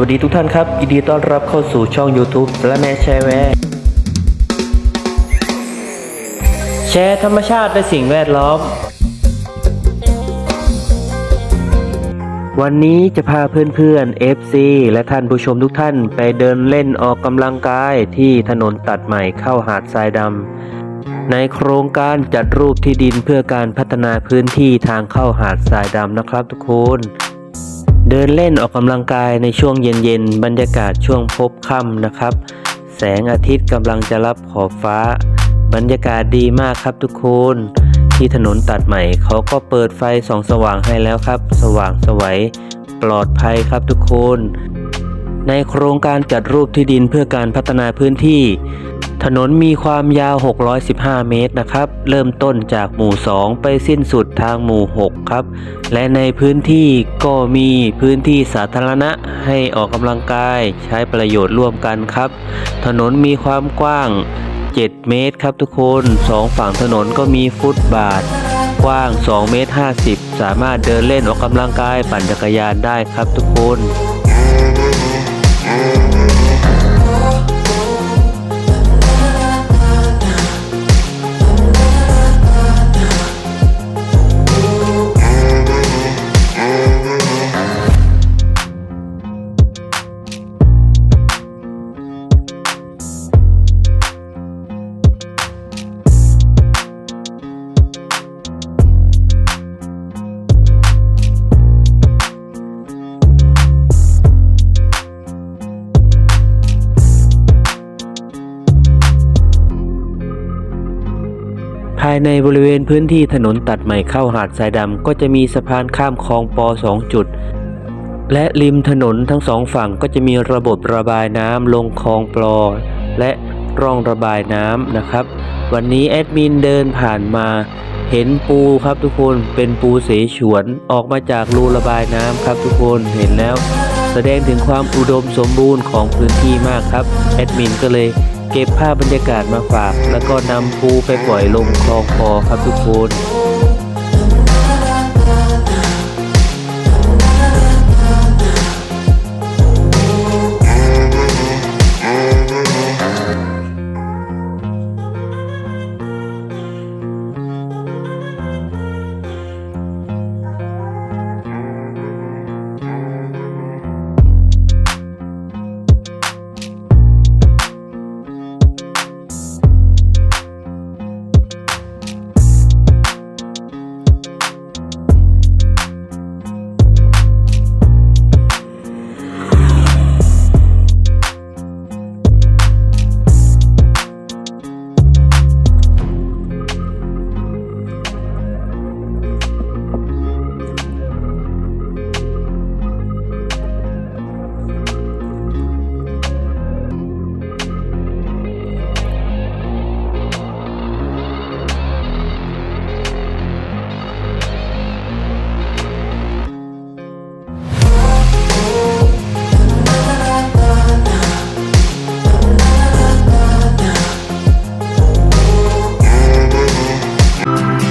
วัสดีทุกท่านครับยินดีต้อนรับเข้าสู่ช่อง YouTube และแม่แชร์แวร์แชร์ธรรมชาติและสิ่งแวดล้อม วันนี้จะพาเพื่อนๆ FC และท่านผู้ชมทุกท่านไปเดินเล่นออกกำลังกายที่ถนนตัดใหม่เข้าหาดทรายดำในโครงการจัดรูปที่ดินเพื่อการพัฒนาพื้นที่ทางเข้าหาดทรายดำนะครับทุกคน เดินเล่นออกกำลังกายในช่วงเย็นๆ บรรยากาศช่วงพบค่ำนะครับ แสงอาทิตย์กำลังจะรับขอบฟ้า บรรยากาศดีมากครับทุกคน ที่ถนนตัดใหม่เขาก็เปิดไฟส่องสว่างให้แล้วครับ สว่างสวัยปลอดภัยครับทุกคน ในโครงการจัดรูปที่ดินเพื่อการพัฒนาพื้นที่ ถนนมีความยาว 615 เมตรนะครับ เริ่มต้นจากหมู่ 2 ไปสิ้นสุดทางหมู่ 6 ครับ และในพื้นที่ก็มีพื้นที่สาธารณะให้ออกกำลังกายใช้ประโยชน์ร่วมกันครับ ถนนมีความกว้าง 7 เมตรครับทุกคนสองฝั่งถนนก็มีฟุตบาทกว้าง 2 เมตร 50 สามารถเดินเล่นออกกำลังกายปั่นจักรยานได้ครับทุกคนายในบริเวณพื้นที่ถนนตัดใหม่เข้าหาดทรายดำก็จะมีสะพานข้ามคลองปอสองจุด และริมถนนทั้งสองฝั่งก็จะมีระบบระบายน้ำลงคลองปลอ และร่องระบายน้ำนะครับ วันนี้แอดมินเดินผ่านมา เห็นปูครับทุกคนเป็นปูเสฉวนออกมาจากรูระบายน้ำครับทุกคนเห็นแล้ว แสดงถึงความอุดมสมบูรณ์ของพื้นที่มากครับแอดมินก็เลย เก็บภาพบรรยากาศมาฝาก แล้วก็นำปูไปปล่อยลงคลองคอครับทุกคน